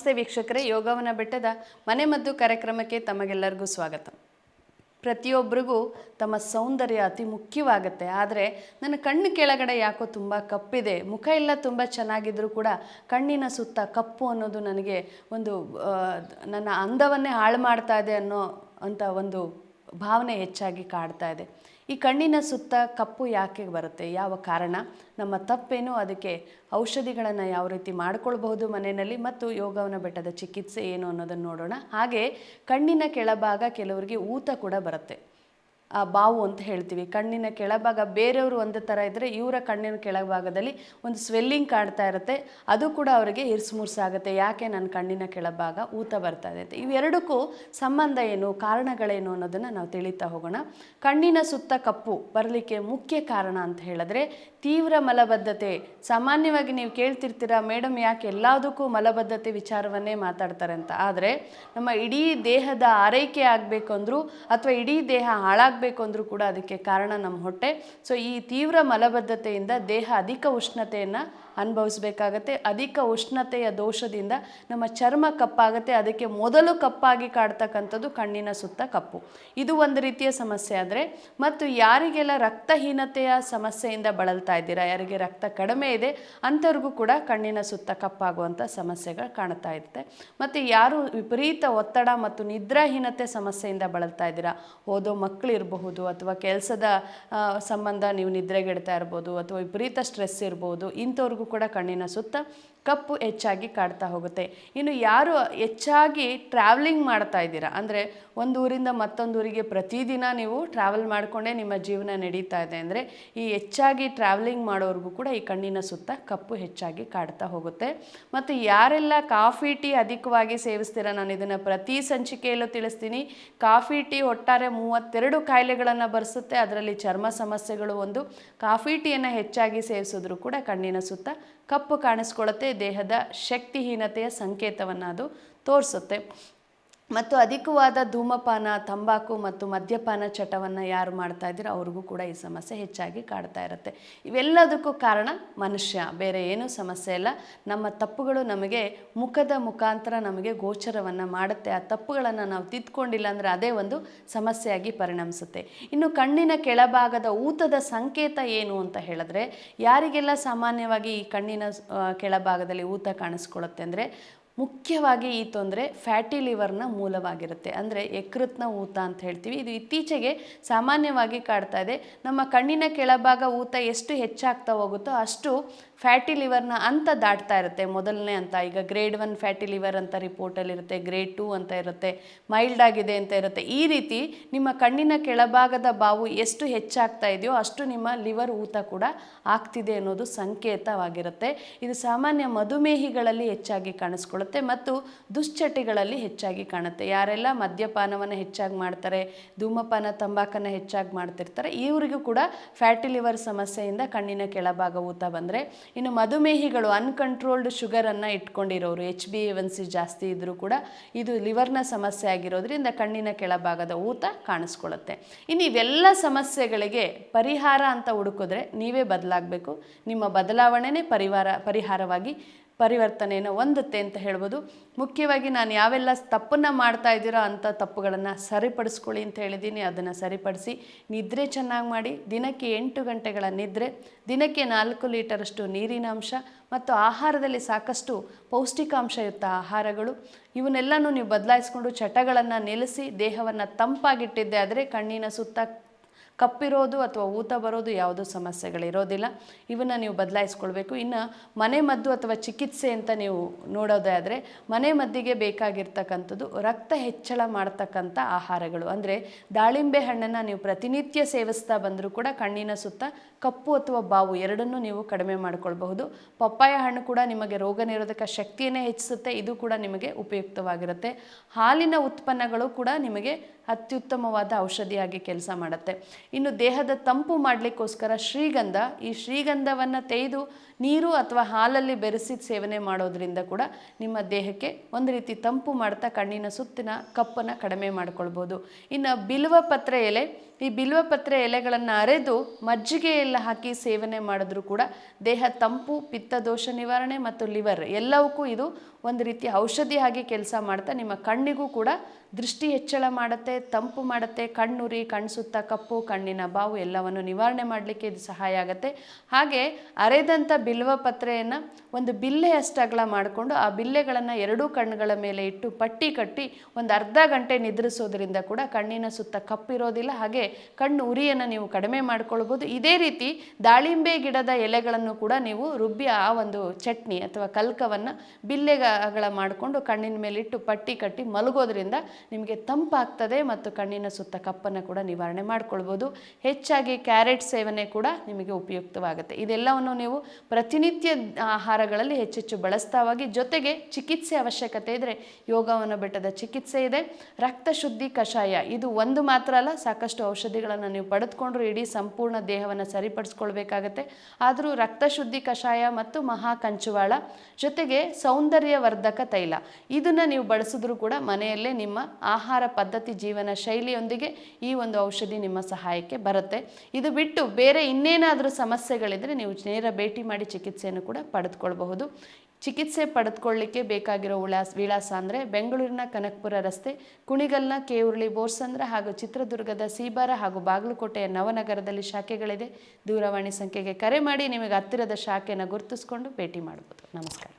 ನಮಸ್ತೆ ವೀಕ್ಷಕರೇ. ಯೋಗವನ ಬೆಟ್ಟದ ಮನೆ ಮದ್ದು ಕಾರ್ಯಕ್ರಮಕ್ಕೆ ತಮಗೆಲ್ಲರಿಗೂ ಸ್ವಾಗತ. ಪ್ರತಿಯೊಬ್ಬರಿಗೂ ತಮ್ಮ ಸೌಂದರ್ಯ ಅತಿ ಮುಖ್ಯವಾಗುತ್ತೆ. ಆದರೆ ನನ್ನ ಕಣ್ಣು ಕೆಳಗಡೆ ಯಾಕೋ ತುಂಬ ಕಪ್ಪಿದೆ. ಮುಖ ಎಲ್ಲ ತುಂಬ ಚೆನ್ನಾಗಿದ್ದರೂ ಕೂಡ ಕಣ್ಣಿನ ಸುತ್ತ ಕಪ್ಪು ಅನ್ನೋದು ನನಗೆ ಒಂದು ನನ್ನ ಅಂದವನ್ನೇ ಹಾಳು ಮಾಡ್ತಾ ಇದೆ ಅನ್ನೋ ಅಂತ ಒಂದು ಭಾವನೆ ಹೆಚ್ಚಾಗಿ ಕಾಡ್ತಾ ಇದೆ. ಈ ಕಣ್ಣಿನ ಸುತ್ತ ಕಪ್ಪು ಯಾಕೆ ಬರುತ್ತೆ? ಯಾವ ಕಾರಣ? ನಮ್ಮ ತಪ್ಪೇನು? ಅದಕ್ಕೆ ಔಷಧಿಗಳನ್ನು ಯಾವ ರೀತಿ ಮಾಡ್ಕೊಳ್ಬಹುದು ಮನೆಯಲ್ಲಿ ಮತ್ತು ಯೋಗವನ ಬೆಟ್ಟದ ಚಿಕಿತ್ಸೆ ಏನು ಅನ್ನೋದನ್ನು ನೋಡೋಣ. ಹಾಗೆ ಕಣ್ಣಿನ ಕೆಳಭಾಗ ಕೆಲವರಿಗೆ ಊತ ಕೂಡ ಬರುತ್ತೆ. ಬಾವು ಅಂತ ಹೇಳ್ತೀವಿ. ಕಣ್ಣಿನ ಕೆಳಭಾಗ ಬೇರೆಯವರು ಒಂದು ಥರ ಇದ್ದರೆ ಇವರ ಕಣ್ಣಿನ ಕೆಳಭಾಗದಲ್ಲಿ ಒಂದು ಸ್ವೆಲ್ಲಿಂಗ್ ಕಾಣ್ತಾ ಇರುತ್ತೆ. ಅದು ಕೂಡ ಅವರಿಗೆ ಇರ್ಸುಮುರ್ಸಾಗುತ್ತೆ ಯಾಕೆ ನನ್ನ ಕಣ್ಣಿನ ಕೆಳಭಾಗ ಊತ ಬರ್ತಾ ಇದೆ ಇವೆರಡಕ್ಕೂ ಸಂಬಂಧ ಏನು, ಕಾರಣಗಳೇನು ಅನ್ನೋದನ್ನು ನಾವು ತಿಳಿತಾ ಹೋಗೋಣ. ಕಣ್ಣಿನ ಸುತ್ತ ಕಪ್ಪು ಬರಲಿಕ್ಕೆ ಮುಖ್ಯ ಕಾರಣ ಅಂತ ಹೇಳಿದ್ರೆ ತೀವ್ರ ಮಲಬದ್ಧತೆ. ಸಾಮಾನ್ಯವಾಗಿ ನೀವು ಕೇಳ್ತಿರ್ತೀರ ಮೇಡಮ್ ಯಾಕೆ ಎಲ್ಲದಕ್ಕೂ ಮಲಬದ್ಧತೆ ವಿಚಾರವನ್ನೇ ಮಾತಾಡ್ತಾರೆ ಅಂತ ಆದರೆ ನಮ್ಮ ಇಡೀ ದೇಹದ ಆರೈಕೆ ಆಗಬೇಕು ಅಂದರೂ ಅಥವಾ ಇಡೀ ದೇಹ ಹಾಳಾಗಬೇಕು ಅಂದರೂ ಕೂಡ ಅದಕ್ಕೆ ಕಾರಣ ನಮ್ಮ ಹೊಟ್ಟೆ. ಸೊ, ಈ ತೀವ್ರ ಮಲಬದ್ಧತೆಯಿಂದ ದೇಹ ಅಧಿಕ ಉಷ್ಣತೆಯನ್ನು ಅನುಭವಿಸ್ಬೇಕಾಗತ್ತೆ. ಅಧಿಕ ಉಷ್ಣತೆಯ ದೋಷದಿಂದ ನಮ್ಮ ಚರ್ಮ ಕಪ್ಪಾಗುತ್ತೆ. ಅದಕ್ಕೆ ಮೊದಲು ಕಪ್ಪಾಗಿ ಕಾಡ್ತಕ್ಕಂಥದ್ದು ಕಣ್ಣಿನ ಸುತ್ತ ಕಪ್ಪು. ಇದು ಒಂದು ರೀತಿಯ ಸಮಸ್ಯೆ ಆದರೆ, ಮತ್ತು ಯಾರಿಗೆಲ್ಲ ರಕ್ತಹೀನತೆಯ ಸಮಸ್ಯೆಯಿಂದ ಬಳಲ್ತಾ ಇದ್ದೀರಾ, ಯಾರಿಗೆ ರಕ್ತ ಕಡಿಮೆ ಇದೆ ಅಂಥವ್ರಿಗೂ ಕೂಡ ಕಣ್ಣಿನ ಸುತ್ತ ಕಪ್ಪಾಗುವಂಥ ಸಮಸ್ಯೆಗಳು ಕಾಣ್ತಾ ಇರುತ್ತೆ. ಮತ್ತು ಯಾರು ವಿಪರೀತ ಒತ್ತಡ ಮತ್ತು ನಿದ್ರಾಹೀನತೆ ಸಮಸ್ಯೆಯಿಂದ ಬಳಲ್ತಾ ಇದ್ದೀರಾ, ಓದೋ ಮಕ್ಕಳಿರಬಹುದು ಅಥವಾ ಕೆಲಸದ ಸಂಬಂಧ ನೀವು ನಿದ್ರೆಗೆಡ್ತಾ ಇರ್ಬೋದು, ಅಥವಾ ವಿಪರೀತ ಸ್ಟ್ರೆಸ್ ಇರ್ಬೋದು, ಇಂಥವ್ರಿಗೂ ಕೂಡ ಕಣ್ಣಿನ ಸುತ್ತ ಕಪ್ಪು ಹೆಚ್ಚಾಗಿ ಕಾಡ್ತಾ ಹೋಗುತ್ತೆ. ಇನ್ನು ಯಾರು ಹೆಚ್ಚಾಗಿ ಟ್ರಾವೆಲಿಂಗ್ ಮಾಡ್ತಾ ಇದ್ದೀರಾ? ಅಂದರೆ ಒಂದು ಊರಿಂದ ಮತ್ತೊಂದು ಊರಿಗೆ ಪ್ರತಿದಿನ ನೀವು ಟ್ರಾವೆಲ್ ಮಾಡಿಕೊಂಡೇ ನಿಮ್ಮ ಜೀವನ ನಡೀತಾ ಇದೆ. ಅಂದರೆ ಈ ಹೆಚ್ಚಾಗಿ ಟ್ರಾವೆಲಿಂಗ್ ಮಾಡೋರಿಗೂ ಕೂಡ ಈ ಕಣ್ಣಿನ ಸುತ್ತ ಕಪ್ಪು ಹೆಚ್ಚಾಗಿ ಕಾಡ್ತಾ ಹೋಗುತ್ತೆ. ಮತ್ತು ಯಾರೆಲ್ಲ ಕಾಫಿ ಟೀ ಅಧಿಕವಾಗಿ ಸೇವಿಸ್ತೀರಾ ನಾನು ಇದನ್ನು ಪ್ರತಿ ಸಂಚಿಕೆಯಲ್ಲೂ ತಿಳಿಸ್ತೀನಿ. ಕಾಫಿ ಟೀ ಒಟ್ಟಾರೆ ಮೂವತ್ತೆರಡು ಕಾಯಿಲೆಗಳನ್ನು ಬರೆಸುತ್ತೆ. ಅದರಲ್ಲಿ ಚರ್ಮ ಸಮಸ್ಯೆಗಳು ಒಂದು. ಕಾಫಿ ಟೀಯನ್ನು ಹೆಚ್ಚಾಗಿ ಸೇವಿಸಿದ್ರೂ ಕೂಡ ಕಣ್ಣಿನ ಸುತ್ತ ಕಪ್ಪು ಕಾಣಿಸ್ಕೊಳ್ಳುತ್ತೆ ದೇಹದ ಶಕ್ತಿಹೀನತೆಯ ಸಂಕೇತವನ್ನು ಅದು ತೋರಿಸುತ್ತೆ. ಮತ್ತು ಅಧಿಕವಾದ ಧೂಮಪಾನ, ತಂಬಾಕು ಮತ್ತು ಮದ್ಯಪಾನ ಚಟವನ್ನು ಯಾರು ಮಾಡ್ತಾ ಇದ್ದೀರೋ ಅವ್ರಿಗೂ ಕೂಡ ಈ ಸಮಸ್ಯೆ ಹೆಚ್ಚಾಗಿ ಕಾಡ್ತಾ ಇರುತ್ತೆ. ಇವೆಲ್ಲದಕ್ಕೂ ಕಾರಣ ಮನುಷ್ಯ, ಬೇರೆ ಏನೂ ಸಮಸ್ಯೆ ಇಲ್ಲ. ನಮ್ಮ ತಪ್ಪುಗಳು ನಮಗೆ ಮುಖದ ಮುಖಾಂತರ ನಮಗೆ ಗೋಚರವನ್ನು ಮಾಡುತ್ತೆ. ಆ ತಪ್ಪುಗಳನ್ನು ನಾವು ತಿದ್ಕೊಂಡಿಲ್ಲ ಅಂದರೆ ಅದೇ ಒಂದು ಸಮಸ್ಯೆಯಾಗಿ ಪರಿಣಮಿಸುತ್ತೆ. ಇನ್ನು ಕಣ್ಣಿನ ಕೆಳಭಾಗದ ಊತದ ಸಂಕೇತ ಏನು ಅಂತ ಹೇಳಿದ್ರೆ, ಯಾರಿಗೆಲ್ಲ ಸಾಮಾನ್ಯವಾಗಿ ಈ ಕಣ್ಣಿನ ಕೆಳಭಾಗದಲ್ಲಿ ಊತ ಕಾಣಿಸ್ಕೊಳ್ಳುತ್ತೆ ಅಂದರೆ ಮುಖ್ಯವಾಗಿ ಈ ತೊಂದರೆ ಫ್ಯಾಟಿ ಲಿವರ್ನ ಮೂಲವಾಗಿರುತ್ತೆ. ಅಂದರೆ ಯಕೃತ್ನ ಊತ ಅಂತ ಹೇಳ್ತೀವಿ. ಇದು ಇತ್ತೀಚೆಗೆ ಸಾಮಾನ್ಯವಾಗಿ ಕಾಡ್ತಾ ಇದೆ. ನಮ್ಮ ಕಣ್ಣಿನ ಕೆಳಭಾಗ ಊತ ಎಷ್ಟು ಹೆಚ್ಚಾಗ್ತಾ ಹೋಗುತ್ತೋ ಅಷ್ಟು ಫ್ಯಾಟಿ ಲಿವರ್ನ ಅಂತ ದಾಟ್ತಾ ಇರುತ್ತೆ. ಮೊದಲನೇ ಅಂತ ಈಗ ಗ್ರೇಡ್ ಒನ್ ಫ್ಯಾಟಿ ಲಿವರ್ ಅಂತ ರಿಪೋರ್ಟಲ್ಲಿ ಇರುತ್ತೆ ಗ್ರೇಡ್ ಟೂ ಅಂತ ಇರುತ್ತೆ, ಮೈಲ್ಡ್ ಆಗಿದೆ ಅಂತ ಇರುತ್ತೆ. ಈ ರೀತಿ ನಿಮ್ಮ ಕಣ್ಣಿನ ಕೆಳಭಾಗದ ಬಾವು ಎಷ್ಟು ಹೆಚ್ಚಾಗ್ತಾ ಇದೆಯೋ ಅಷ್ಟು ನಿಮ್ಮ ಲಿವರ್ ಊತ ಕೂಡ ಆಗ್ತಿದೆ ಅನ್ನೋದು ಸಂಕೇತವಾಗಿರುತ್ತೆ. ಇದು ಸಾಮಾನ್ಯ ಮಧುಮೇಹಿಗಳಲ್ಲಿ ಹೆಚ್ಚಾಗಿ ಕಾಣಿಸ್ಕೊಳ್ಳುತ್ತೆ. ಮತ್ತು ದುಶ್ಚಟಿಗಳಲ್ಲಿ ಹೆಚ್ಚಾಗಿ ಕಾಣುತ್ತೆ. ಯಾರೆಲ್ಲ ಮದ್ಯಪಾನವನ್ನು ಹೆಚ್ಚಾಗಿ ಮಾಡ್ತಾರೆ, ಧೂಮಪಾನ, ತಂಬಾಕನ್ನು ಹೆಚ್ಚಾಗಿ ಮಾಡ್ತಿರ್ತಾರೆ ಇವರಿಗೂ ಕೂಡ ಫ್ಯಾಟಿ ಲಿವರ್ ಸಮಸ್ಯೆಯಿಂದ ಕಣ್ಣಿನ ಕೆಳಭಾಗ ಊತ ಬಂದರೆ, ಇನ್ನು ಮಧುಮೇಹಿಗಳು ಅನ್ಕಂಟ್ರೋಲ್ಡ್ ಶುಗರನ್ನು ಇಟ್ಕೊಂಡಿರೋರು ಎಚ್ ಬಿ ಎನ್ ಸಿ ಜಾಸ್ತಿ ಇದ್ದರೂ ಕೂಡ ಇದು ಲಿವರ್ನ ಸಮಸ್ಯೆ ಆಗಿರೋದ್ರಿಂದ ಕಣ್ಣಿನ ಕೆಳಭಾಗದ ಊತ ಕಾಣಿಸ್ಕೊಳ್ಳುತ್ತೆ. ಇನ್ನು ಇವೆಲ್ಲ ಸಮಸ್ಯೆಗಳಿಗೆ ಪರಿಹಾರ ಅಂತ ಹುಡುಕಿದ್ರೆ ನೀವೇ ಬದಲಾಗಬೇಕು. ನಿಮ್ಮ ಬದಲಾವಣೆನೇ ಪರಿವಾರ, ಪರಿಹಾರವಾಗಿ ಪರಿವರ್ತನೆಯನ್ನು ಹೊಂದುತ್ತೆ ಅಂತ ಹೇಳ್ಬೋದು. ಮುಖ್ಯವಾಗಿ ನಾನು ಯಾವೆಲ್ಲ ತಪ್ಪನ್ನು ಮಾಡ್ತಾ ಇದ್ದೀರೋ ಅಂಥ ತಪ್ಪುಗಳನ್ನು ಸರಿಪಡಿಸ್ಕೊಳ್ಳಿ ಅಂತ ಹೇಳಿದ್ದೀನಿ. ಅದನ್ನು ಸರಿಪಡಿಸಿ ನಿದ್ರೆ ಚೆನ್ನಾಗಿ ಮಾಡಿ, ದಿನಕ್ಕೆ ಎಂಟು ಗಂಟೆಗಳ ನಿದ್ರೆ, ದಿನಕ್ಕೆ ನಾಲ್ಕು ಲೀಟರಷ್ಟು ನೀರಿನ ಅಂಶ ಮತ್ತು ಆಹಾರದಲ್ಲಿ ಸಾಕಷ್ಟು ಪೌಷ್ಟಿಕಾಂಶಯುಕ್ತ ಆಹಾರಗಳು. ಇವನ್ನೆಲ್ಲನೂ ನೀವು ಬದಲಾಯಿಸ್ಕೊಂಡು ಚಟಗಳನ್ನು ನಿಲ್ಲಿಸಿ, ದೇಹವನ್ನು ತಂಪಾಗಿಟ್ಟಿದ್ದೆ ಆದರೆ ಕಣ್ಣಿನ ಸುತ್ತ ಕಪ್ಪಿರೋದು ಅಥವಾ ಊತ ಬರೋದು ಯಾವುದೂ ಸಮಸ್ಯೆಗಳಿರೋದಿಲ್ಲ. ಇವನ್ನು ನೀವು ಬದಲಾಯಿಸ್ಕೊಳ್ಬೇಕು. ಇನ್ನು ಮನೆ ಮದ್ದು ಅಥವಾ ಚಿಕಿತ್ಸೆ ಅಂತ ನೀವು ನೋಡೋದೇ ಆದರೆ, ಮನೆ ಮದ್ದಿಗೆ ಬೇಕಾಗಿರ್ತಕ್ಕಂಥದ್ದು ರಕ್ತ ಹೆಚ್ಚಳ ಮಾಡ್ತಕ್ಕಂಥ ಆಹಾರಗಳು. ಅಂದರೆ ದಾಳಿಂಬೆ ಹಣ್ಣನ್ನು ನೀವು ಪ್ರತಿನಿತ್ಯ ಸೇವಿಸ್ತಾ ಬಂದರೂ ಕೂಡ ಕಣ್ಣಿನ ಸುತ್ತ ಕಪ್ಪು ಅಥವಾ ಬಾವು ಎರಡನ್ನೂ ನೀವು ಕಡಿಮೆ ಮಾಡಿಕೊಳ್ಬಹುದು. ಪಪ್ಪಾಯ ಹಣ್ಣು ಕೂಡ ನಿಮಗೆ ರೋಗ ನಿರೋಧಕ ಶಕ್ತಿಯನ್ನೇ ಹೆಚ್ಚಿಸುತ್ತೆ. ಇದು ಕೂಡ ನಿಮಗೆ ಉಪಯುಕ್ತವಾಗಿರುತ್ತೆ. ಹಾಲಿನ ಉತ್ಪನ್ನಗಳು ಕೂಡ ನಿಮಗೆ ಅತ್ಯುತ್ತಮವಾದ ಔಷಧಿಯಾಗಿ ಕೆಲಸ ಮಾಡುತ್ತೆ. ಇನ್ನು ದೇಹದ ತಂಪು ಮಾಡಲಿಕ್ಕೋಸ್ಕರ ಶ್ರೀಗಂಧ, ಈ ಶ್ರೀಗಂಧವನ್ನು ತೆಗೆದು ನೀರು ಅಥವಾ ಹಾಲಲ್ಲಿ ಬೆರೆಸಿ ಸೇವನೆ ಮಾಡೋದ್ರಿಂದ ಕೂಡ ನಿಮ್ಮ ದೇಹಕ್ಕೆ ಒಂದು ರೀತಿ ತಂಪು ಮಾಡ್ತಾ ಕಣ್ಣಿನ ಸುತ್ತಿನ ಕಪ್ಪನ್ನು ಕಡಿಮೆ ಮಾಡ್ಕೊಳ್ಬೋದು. ಇನ್ನು ಬಿಲ್ವ ಪತ್ರೆ ಎಲೆ ಈ ಬಿಲ್ವಪತ್ರೆ ಎಲೆಗಳನ್ನು ಅರೆದು ಮಜ್ಜಿಗೆ ಎಲ್ಲ ಹಾಕಿ ಸೇವನೆ ಮಾಡಿದ್ರೂ ಕೂಡ ದೇಹ ತಂಪು, ಪಿತ್ತ ದೋಷ ನಿವಾರಣೆ ಮತ್ತು ಲಿವರ್ ಎಲ್ಲವಕ್ಕೂ ಇದು ಒಂದು ರೀತಿಯ ಔಷಧಿಯಾಗಿ ಕೆಲಸ ಮಾಡ್ತಾ ನಿಮ್ಮ ಕಣ್ಣಿಗೂ ಕೂಡ ದೃಷ್ಟಿ ಹೆಚ್ಚಳ ಮಾಡುತ್ತೆ, ತಂಪು ಮಾಡುತ್ತೆ, ಕಣ್ಣುರಿ ಕಣ್ಣು ಸುತ್ತ ಕಪ್ಪು, ಕಣ್ಣಿನ ಬಾವು ಎಲ್ಲವನ್ನು ನಿವಾರಣೆ ಮಾಡಲಿಕ್ಕೆ ಇದು ಸಹಾಯ ಆಗುತ್ತೆ. ಹಾಗೆ ಅರೆದಂಥ ಬಿಲ್ವಪತ್ರೆಯನ್ನು ಒಂದು ಬಿಲ್ಲೆ ಅಷ್ಟಗಳ ಮಾಡಿಕೊಂಡು ಆ ಬಿಲ್ಲೆಗಳನ್ನು ಎರಡೂ ಕಣ್ಣುಗಳ ಮೇಲೆ ಇಟ್ಟು ಪಟ್ಟಿ ಕಟ್ಟಿ ಒಂದು ಅರ್ಧ ಗಂಟೆ ನಿದ್ರಿಸೋದ್ರಿಂದ ಕೂಡ ಕಣ್ಣಿನ ಸುತ್ತ ಕಪ್ಪಿರೋದಿಲ್ಲ. ಹಾಗೆ ಕಣ್ಣು ಉರಿಯನ್ನು ನೀವು ಕಡಿಮೆ ಮಾಡ್ಕೊಳ್ಬೋದು. ಇದೇ ರೀತಿ ದಾಳಿಂಬೆ ಗಿಡದ ಎಲೆಗಳನ್ನು ಕೂಡ ನೀವು ರುಬ್ಬಿ ಆ ಒಂದು ಚಟ್ನಿ ಅಥವಾ ಕಲ್ಕವನ್ನು ಬಿಲ್ಲೆಗಳ ಮಾಡಿಕೊಂಡು ಕಣ್ಣಿನ ಮೇಲಿಟ್ಟು ಪಟ್ಟಿ ಕಟ್ಟಿ ಮಲಗೋದ್ರಿಂದ ನಿಮಗೆ ತಂಪಾಗ್ತದೆ ಮತ್ತು ಕಣ್ಣಿನ ಸುತ್ತ ಕಪ್ಪನ್ನು ಕೂಡ ನಿವಾರಣೆ ಮಾಡ್ಕೊಳ್ಬೋದು. ಹೆಚ್ಚಾಗಿ ಕ್ಯಾರೆಟ್ ಸೇವನೆ ಕೂಡ ನಿಮಗೆ ಉಪಯುಕ್ತವಾಗುತ್ತೆ. ಇದೆಲ್ಲವನ್ನು ನೀವು ಪ್ರತಿನಿತ್ಯ ಆಹಾರಗಳಲ್ಲಿ ಹೆಚ್ಚೆಚ್ಚು ಬಳಸ್ತಾ ಹೋಗಿ ಜೊತೆಗೆ ಚಿಕಿತ್ಸೆ ಅವಶ್ಯಕತೆ ಇದ್ದರೆ ಯೋಗವನ್ನು ಬೆಟ್ಟದ ಚಿಕಿತ್ಸೆ ಇದೆ. ರಕ್ತ ಶುದ್ಧಿ ಕಷಾಯ, ಇದು ಒಂದು ಮಾತ್ರ ಅಲ್ಲ, ಸಾಕಷ್ಟು ಔಷಧಿಗಳನ್ನು ನೀವು ಪಡೆದುಕೊಂಡ್ರೂ ಇಡೀ ಸಂಪೂರ್ಣ ದೇಹವನ್ನು ಸರಿಪಡಿಸ್ಕೊಳ್ಬೇಕಾಗತ್ತೆ. ಆದರೂ ರಕ್ತ ಶುದ್ಧಿ ಕಷಾಯ ಮತ್ತು ಮಹಾ ಕಂಚುವಾಳ ಜೊತೆಗೆ ಸೌಂದರ್ಯವರ್ಧಕ ತೈಲ. ಇದನ್ನು ನೀವು ಬಳಸಿದ್ರೂ ಕೂಡ ಮನೆಯಲ್ಲೇ ನಿಮ್ಮ ಆಹಾರ ಪದ್ಧತಿ ಜೀವನ ಶೈಲಿಯೊಂದಿಗೆ ಈ ಒಂದು ಔಷಧಿ ನಿಮ್ಮ ಸಹಾಯಕ್ಕೆ ಬರುತ್ತೆ. ಇದು ಬಿಟ್ಟು ಬೇರೆ ಇನ್ನೇನಾದರೂ ಸಮಸ್ಯೆಗಳಿದ್ದರೆ ನೀವು ನೇರ ಭೇಟಿ ಮಾಡಿ ಚಿಕಿತ್ಸೆಯನ್ನು ಕೂಡ ಪಡೆದುಕೊಳ್ಬಹುದು. ಚಿಕಿತ್ಸೆ ಪಡೆದುಕೊಳ್ಳಿಕ್ಕೆ ಬೇಕಾಗಿರೋ ವಿಳಾಸ ವಿಳಾಸ ಅಂದರೆ ಬೆಂಗಳೂರಿನ ಕನಕಪುರ ರಸ್ತೆ, ಕುಣಿಗಲ್ನ ಕೇವುರ್ಳಿ ಬೋರ್ಸಂದ್ರ ಹಾಗೂ ಚಿತ್ರದುರ್ಗದ ಸೀಬಾರ ಹಾಗೂ ಬಾಗಲಕೋಟೆಯ ನವನಗರದಲ್ಲಿ ಶಾಖೆಗಳಿದೆ. ದೂರವಾಣಿ ಸಂಖ್ಯೆಗೆ ಕರೆ ಮಾಡಿ ನಿಮಗೆ ಹತ್ತಿರದ ಶಾಖೆಯನ್ನು ಗುರುತಿಸ್ಕೊಂಡು ಭೇಟಿ ಮಾಡ್ಬೋದು ನಮಸ್ಕಾರ.